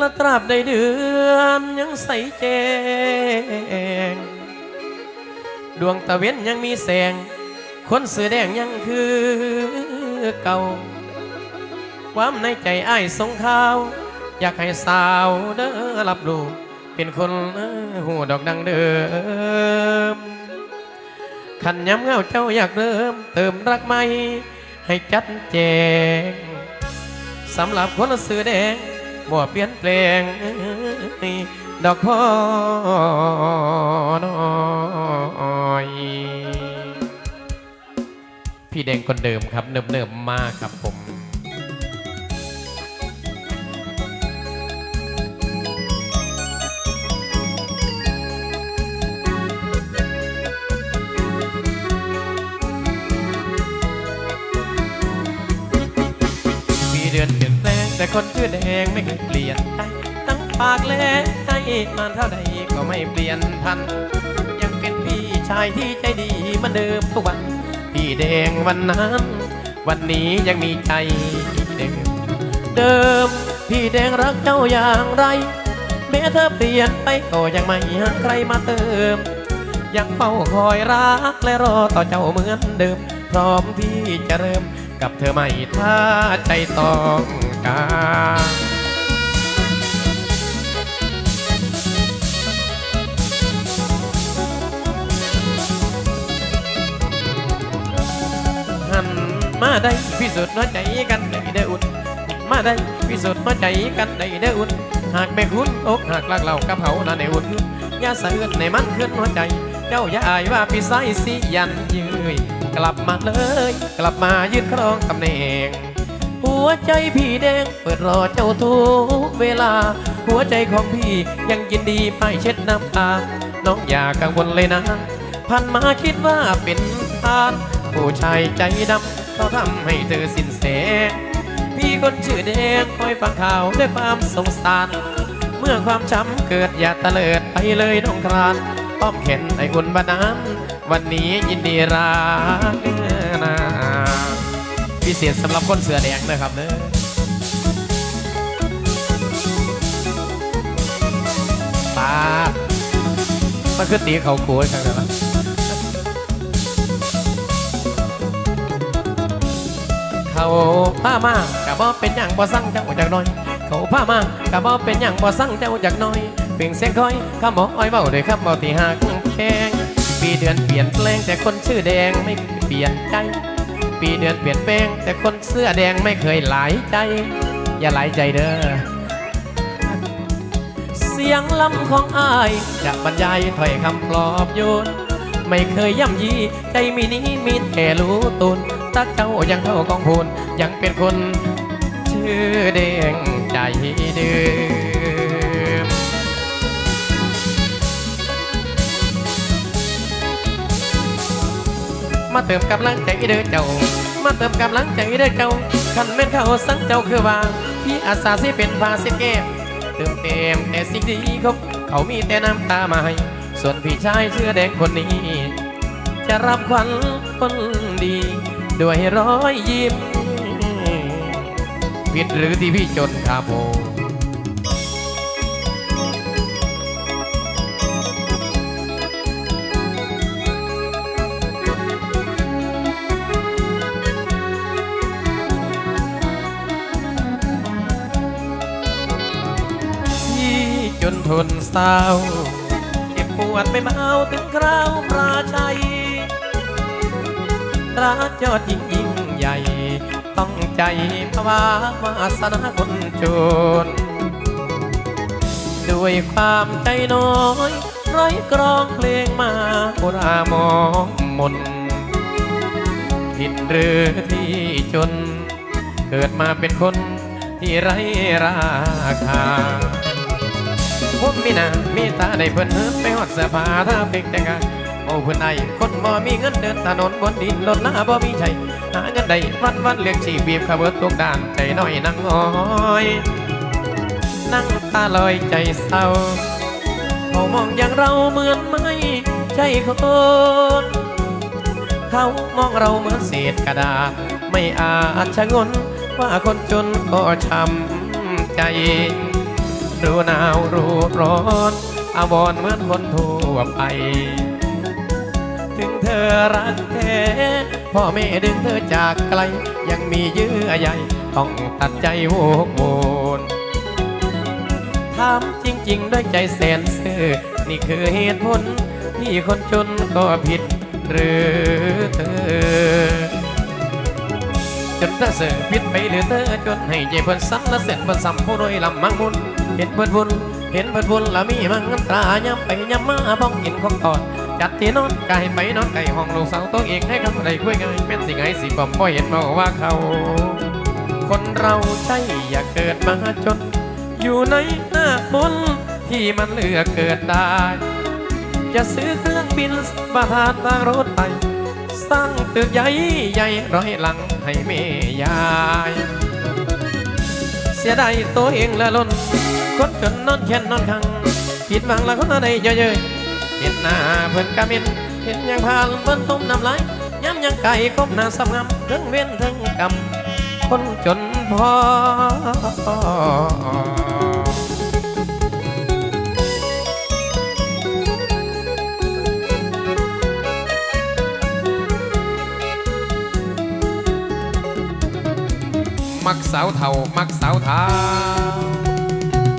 และตราบใดเดือนยังใสแจ้งดวงตะเวนยังมีแสง คนเสือแดงยังคือเก่า ความในใจอ้ายสงข้าว อยากให้สาวเด้อรับรู้เป็นคนหูดอกดังเดิมขันย้ำเงาเจ้าอยากเริ่ม เติมรักใหม่ให้จัดแจงสำหรับคนเสือแดง บ่เปลี่ยนแปลงดอกพ่อน้อยพี่แดงคนเดิมครับ เนิบๆมากครับผมมีเดือนเปลี่ยนแปลง แต่คนชื่อแดงไม่เคยเปลี่ยนใจตั้งปากและใจมาเท่าใดก็ไม่เปลี่ยนพัน ยังเป็นพี่ชายที่ใจดีเหมือนเดิมทุกวัน พี่แดงวันนั้น วันนี้ยังมีใจเดิมเดิม พี่แดงรักเจ้าอย่างไร แม้เธอเปลี่ยนไปก็ยังไม่หาใครมาเติม ยังเฝ้าคอยรักและรอต่อเจ้าเหมือนเดิม พร้อมที่จะเริ่มกับเธอใหม่ถ้าใจต้อง กา หันมาได้พิสูจน์หัวใจกันได้เด้ออุ่น มาได้พิสูจน์หัวใจกันได้เด้ออุ่น หากไม่คุ้นอกหากลักเรากับเขาน่ะในอุ่นอย่าสะอื้นในมันขึ้นหัวใจ เจ้าอย่าอายว่าพี่ไซสิยันยืยกลับมาเลย กลับมายืนครองตำแหน่ง หัวใจพี่แดงเปิดรอเจ้าทุกเวลา หัวใจของพี่ยังยินดีไปเช็ดน้ำตา น้องอย่ากังวลเลยนะ พันมาคิดว่าเป็นทานผู้ชายใจดำเขาทำให้เธอสิ้นแสพี่คนชื่อแดงคอยฟังข่าวด้วยความสงสาร เมื่อความช้ำเกิดอย่าตะเลิดไปเลยน้องครานป้อมเข็นไอ้อุ่นบ้านนั้น วันนี้ยินดีรักนะ พิเศษสำหรับคนเสือแดงนะครับเนอะปามันคือตีเขาโค้ดครับนะเขาผ้ามากะบ่เป็นอย่างบ่สั่งเจ้าจากน้อย เขาผ้ามากะบ่เป็นอย่างบ่สั่งเจ้าจากน้อยเปล่งเสียงคอยข้าหมออ้อยเบาด้วยคำเบาที่หักแข้งปีเดือนเปลี่ยนแปลงแต่คนชื่อแดงไม่เปลี่ยนใจ ปีเดือนเปลี่ยนแปลงแต่คนเสื้อแดงไม่เคยหลายใจ อย่าหลายใจเด้อ เสียงลำของอายจะบรรยายถ้อยคำปลอบโยน ไม่เคยย่ำยีใจมีนี้มีแต่รู้ตุนตักเจ้ายังเท่ากองพูนยังเป็นคน ชื่อแดงใจเดิม มาเติมกำลังใจเด้อเจ้า มาเติมกำลังใจเด้อเจ้าคันแม่นเขาสั่งเจ้าคือว่าพี่อาสาสิเป็นพาสิแก้มเติมเต็มแต่สิ่งดีครับเขามีแต่น้ำตามาให้ ส่วนพี่ชายเสื้อแดงคนนี้ จะรับขวัญคนดี ด้วยรอยยิ้มผิดหรือที่พี่จนครับ นทนเศร้าเจ็บปวดไม่เบาถึงคราวปราชัยรักยอดยิ่งยิ่งใหญ่ ต้องใจภาวาวาสนาคนจน ด้วยความใจน้อยไร้กรองเพลงมาโบรามองมนผิดหรือที่จน เกิดมาเป็นคนที่ไร้ราคา ผมมีหน้ามีตาได้เพิ่นเฮินไปหอดเสื้อผ้าถ้าเป็นแต่งงานโอ้เพิ่นไอคนบ่มีเงินเดินถนนบนดินรถหน้าบ่มีใช้หาเงินได้วันวันเลี้ยงชีพบีบขับเบิดทุกด้านใจน้อยนั่งอ้อยนั่งตาลอยใจเศร้าเขามองอย่างเราเหมือนไม่ใช่คนเขามองเราเหมือนเศษกระดาษ ไม่อาจชะงนว่าคนจนก็ช้ำใจ รู้หนาวรู้ร้อนอาวรเหมือนคนทั่วไป ถึงเธอรักแท้พ่อแม่ดึงเธอจากไกล ยังมีเยื่อใยต้องตัดใจโวกโวนถามจริง ๆ ด้วยใจแสนซื่อนี่คือเหตุผลที่คนจนก็ผิดหรือเธอ จนเธอเสือผิดไปหรือเธอจนให้ใจเพิ่นซ้ำและเสร็จเพิ่นซ้ำผู้โดยลำมังมุน เห็นเพิ่นบุญเห็นเพิ่นบุญละมีมังตราย้ำไปย้ำมาบ้องกินของตอนจัดที่นอนไก่ไปนอนไก่ห้องลูกสาวตัวเองให้เขาได้คุยง่ายแม่นสิไงสิบ่บ่เห็นมาว่าเขา คนเราใช่อย่าเกิดมาจน อยู่ในหน้ามนที่มันเลือกเกิดได้ จะซื้อเครื่องบินประทานทางรถไฟสร้างตึกใหญ่ใหญ่ร้อยหลังให้แม่ยาย เสียดายตัวเองละล้นคนจนนอนแค้นนอนคังผิดหวังละคนอะไรเยอะๆเห็นหน้าเพิ่นกะมินเห็นยังพาลเพิ่นต้มน้ำลายย้ำยังไก่กบหน้าสำงำทั้งเว้นทั้งกำคนจนพอ มักสาว